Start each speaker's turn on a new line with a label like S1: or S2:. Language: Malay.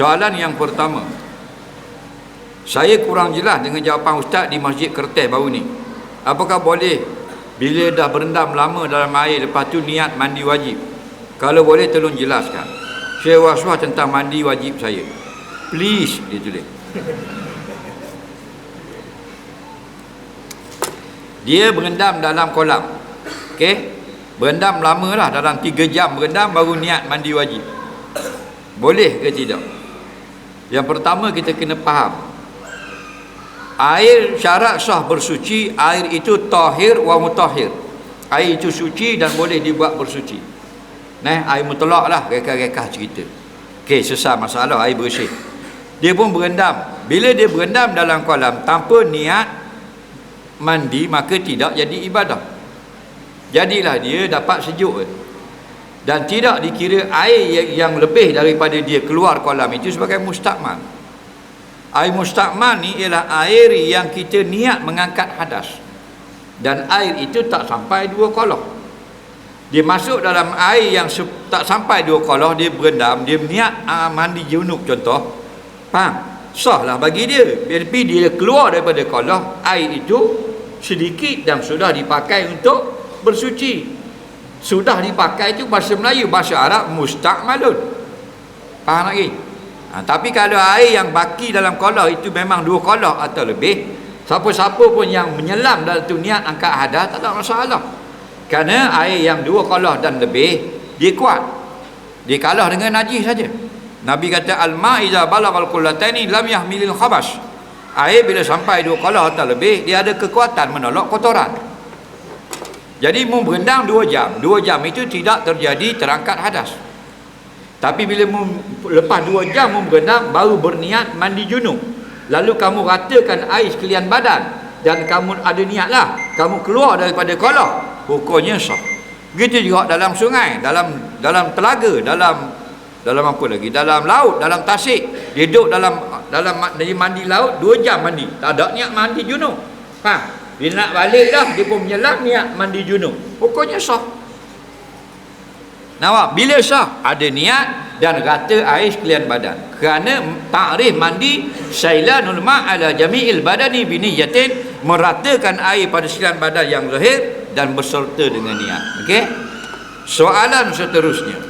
S1: Soalan yang pertama. Saya kurang jelas dengan jawapan ustaz di Masjid Kerteh baru ni. Apakah boleh bila dah berendam lama dalam air lepas tu niat mandi wajib? Kalau boleh tolong jelaskan. Saya was-was tentang mandi wajib saya. Please dia tulis. Dia berendam dalam kolam. Okey? Berendam lama lah dalam 3 jam berendam baru niat mandi wajib. Boleh ke tidak? Yang pertama kita kena faham. Air syarat sah bersuci air itu tahir wa mutahhir. Air itu suci dan boleh dibuat bersuci. Nah air mutlak lah reka-reka cerita. Okey sesat masalah air bersih. Dia pun berendam. Bila dia berendam dalam kolam tanpa niat mandi maka tidak jadi ibadah. Jadilah dia dapat sejuk dan tidak dikira air yang lebih daripada dia keluar kolam itu sebagai mustakmal Air mustakmal ni ialah air yang kita niat mengangkat hadas. Dan air itu tak sampai dua kolong. Dia masuk dalam air yang tak sampai dua kolong, dia berendam, dia niat uh, mandi junub contoh. Faham? Sah lah bagi dia. Tapi dia keluar daripada kolong, air itu sedikit dan sudah dipakai untuk bersuci. Sudah dipakai itu bahasa Melayu, bahasa Arab mustakmalun. Faham lagi? Ha, tapi kalau air yang baki dalam kolah itu memang dua kolah atau lebih, siapa-siapa pun yang menyelam dalam tu niat angkat hadas tak ada masalah. Kerana air yang dua kolah dan lebih, dia kuat. Dia kalah dengan najis saja. Nabi kata al-ma iza balagal qullataini lam yahmilil khabas. Air bila sampai dua kolah atau lebih, dia ada kekuatan menolak kotoran. Jadi mu berendam dua jam. Dua jam itu tidak terjadi terangkat hadas. Tapi bila mu, lepas dua jam mu berenang baru berniat mandi junub. Lalu kamu ratakan air sekalian badan dan kamu ada niatlah kamu keluar daripada kolam hukumnya sah. Begitu juga dalam sungai, dalam dalam telaga, dalam dalam apa lagi? Dalam laut, dalam tasik. Dia duduk dalam dalam dia mandi laut dua jam mandi. Tak ada niat mandi junub. Ha, dia nak balik dah dia pun menyelam niat mandi junub. Hukumnya sah. Nawak, bila sah? Ada niat dan rata air sekalian badan. Kerana ta'rif mandi sailanul ma' ala jami'il badani biniyatin meratakan air pada sekalian badan yang zahir dan berserta dengan niat. Okey? Soalan seterusnya.